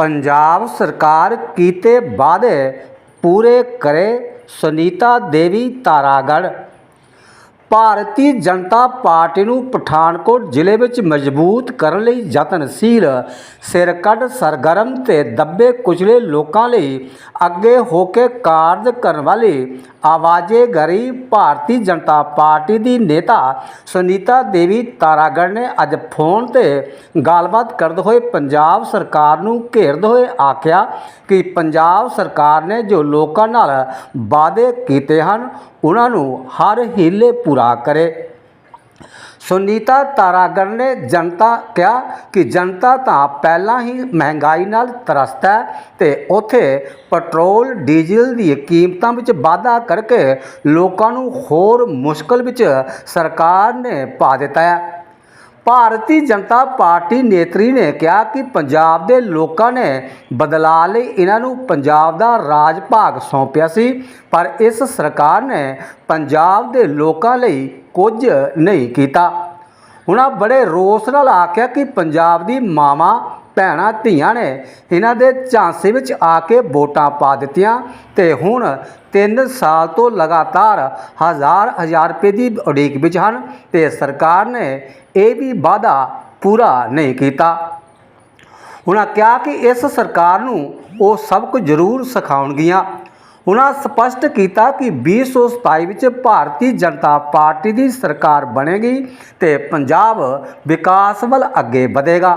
ਪੰਜਾਬ ਸਰਕਾਰ ਕੀਤੇ ਵਾਅਦੇ ਪੂਰੇ ਕਰੇ ਸੁਨੀਤਾ ਦੇਵੀ ਤਾਰਾਗੜ੍ਹ। ਭਾਰਤੀ ਜਨਤਾ ਪਾਰਟੀ ਨੂੰ ਪਠਾਨਕੋਟ ਜ਼ਿਲ੍ਹੇ ਵਿੱਚ ਮਜ਼ਬੂਤ ਕਰਨ ਲਈ ਯਤਨਸ਼ੀਲ ਸਿਰਕੱਢ ਸਰਗਰਮ ਤੇ ਦੱਬੇ ਕੁਚਲੇ ਲੋਕਾਂ ਲਈ ਅੱਗੇ ਹੋ ਕੇ ਕਾਰਜ ਕਰਨ ਵਾਲੀ ਆਵਾਜ਼ੇ ਗਰੀਬ ਭਾਰਤੀ ਜਨਤਾ ਪਾਰਟੀ ਦੀ ਨੇਤਾ ਸੁਨੀਤਾ ਦੇਵੀ ਤਾਰਾਗੜ੍ਹ ਨੇ ਅੱਜ ਫੋਨ ਤੇ ਗੱਲਬਾਤ ਕਰਦੇ ਹੋਏ ਪੰਜਾਬ ਸਰਕਾਰ ਨੂੰ ਘੇਰਦੇ ਹੋਏ ਆਖਿਆ ਕਿ ਪੰਜਾਬ ਸਰਕਾਰ ਨੇ ਜੋ ਲੋਕਾਂ ਨਾਲ ਵਾਅਦੇ ਕੀਤੇ ਹਨ, ਉਹਨਾਂ ਨੂੰ ਹਰ ਹੀਲੇ ਪੂਰਾ ਕਰੇ। ਸੁਨੀਤਾ ਤਾਰਾਗੜ੍ਹ ਨੇ ਜਨਤਾ ਕਿਹਾ ਕਿ ਜਨਤਾ ਤਾਂ ਪਹਿਲਾਂ ਹੀ ਮਹਿੰਗਾਈ ਨਾਲ ਤਰਸਤ ਹੈ ਤੇ ਉੱਥੇ ਪੈਟਰੋਲ, ਡੀਜ਼ਲ ਦੀ ਕੀਮਤਾਂ ਵਿੱਚ ਵਾਧਾ ਕਰਕੇ ਲੋਕਾਂ ਨੂੰ ਹੋਰ ਮੁਸ਼ਕਲ ਵਿੱਚ ਸਰਕਾਰ ਨੇ ਪਾ ਦਿੱਤਾ ਹੈ। ਭਾਰਤੀ ਜਨਤਾ ਪਾਰਟੀ ਨੇਤਰੀ ਨੇ ਕਿਹਾ ਕਿ ਪੰਜਾਬ ਦੇ ਲੋਕਾਂ ਨੇ ਬਦਲਾਅ ਲਈ ਇਹਨਾਂ ਨੂੰ ਪੰਜਾਬ ਦਾ ਰਾਜ ਭਾਗ ਸੌਂਪਿਆ ਸੀ, ਪਰ ਇਸ ਸਰਕਾਰ ਨੇ ਪੰਜਾਬ ਦੇ ਲੋਕਾਂ ਲਈ ਕੁਝ ਨਹੀਂ ਕੀਤਾ। ਉਹਨਾਂ ਬੜੇ ਰੋਸ ਨਾਲ ਆਖਿਆ ਕਿ ਪੰਜਾਬ ਦੀ ਮਾਵਾਂ, ਭੈਣਾਂ, ਧੀਆਂ ਨੇ ਇਹਨਾਂ ਦੇ ਝਾਂਸੇ ਵਿੱਚ ਆ ਕੇ ਵੋਟਾਂ ਪਾ ਦਿੱਤੀਆਂ ਤੇ ਹੁਣ 3 ਸਾਲ ਤੋਂ ਲਗਾਤਾਰ ਹਜ਼ਾਰ ਹਜ਼ਾਰ ਰੁਪਏ ਦੀ ਉਡੀਕ ਵਿੱਚ ਹਨ ਤੇ ਸਰਕਾਰ ਨੇ ਇਹ ਵੀ ਵਾਅਦਾ ਪੂਰਾ ਨਹੀਂ ਕੀਤਾ। ਉਹਨਾਂ ਕਿਹਾ ਕਿ ਇਸ ਸਰਕਾਰ ਨੂੰ ਉਹ ਸਭ ਕੁਝ ਜ਼ਰੂਰ ਸਿਖਾਉਣਗੀਆਂ। ਉਹਨਾਂ ਸਪਸ਼ਟ ਕੀਤਾ ਕਿ 2027 ਵਿੱਚ ਭਾਰਤੀ ਜਨਤਾ ਪਾਰਟੀ ਦੀ ਸਰਕਾਰ ਬਣੇਗੀ ਤੇ ਪੰਜਾਬ ਵਿਕਾਸ ਵੱਲ ਅੱਗੇ ਵਧੇਗਾ।